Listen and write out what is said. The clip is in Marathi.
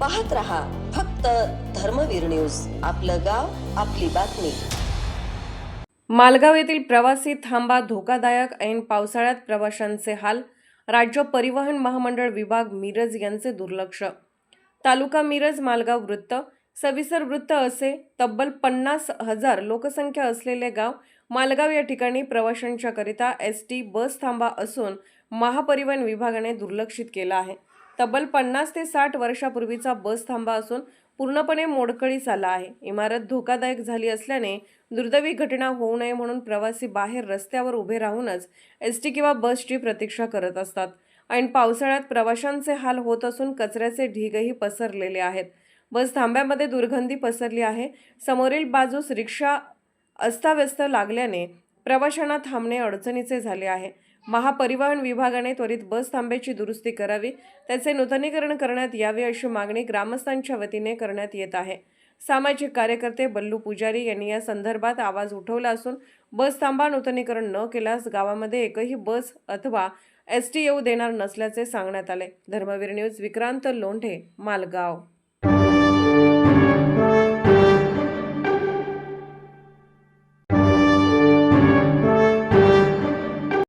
पाहत रहा फक्त धर्मवीर न्यूज. आपलं गाव आपली बातमी. मालगाव येथील प्रवासी थांबा धोकादायक ऐन पावसाळ्यात प्रवाशांचे हाल राज्य परिवहन महामंडळ विभाग मिरज यांचे दुर्लक्ष. तालुका मिरज मालगाव वृत्त. सविसर वृत्त असे तब्बल पन्नास हजार लोकसंख्या असलेले गाव मालगाव या ठिकाणी प्रवाशांच्या करिता एस टी बस थांबा असून महापरिवहन विभागाने दुर्लक्षित केला आहे. तब्बल पन्नास ते साठ वर्षापूर्वीचा बस थांबा असून पूर्णपणे मोडकळीस आला आहे. इमारत धोकादायक झाली असल्याने दुर्दैवी घटना होऊ नये म्हणून प्रवासी बाहेर रस्त्यावर उभे राहूनच एस टी किंवा बसची प्रतीक्षा करत असतात. ऐन पावसाळ्यात प्रवाशांचे हाल होत असून कचऱ्याचे ढीगही पसरलेले आहेत. बस थांब्यामध्ये दुर्गंधी पसरली आहे. समोरील बाजूस रिक्षा अस्ताव्यस्त लागल्याने प्रवाशांना थांबणे अडचणीचे झाले आहे. महापरिवहन विभागाने त्वरित बस थांब्याची दुरुस्ती करावी. त्याचे नूतनीकरण करण्यात यावे अशी मागणी ग्रामस्थांच्या वतीने करण्यात येत आहे. सामाजिक कार्यकर्ते बल्लू पुजारी यांनी या संदर्भात आवाज उठवला असून बस थांबा नूतनीकरण न केल्यास गावामध्ये एकही बस अथवा एस टी येऊ देणार नसल्याचे सांगण्यात आले. धर्मवीर न्यूज विक्रांत लोंढे मालगाव.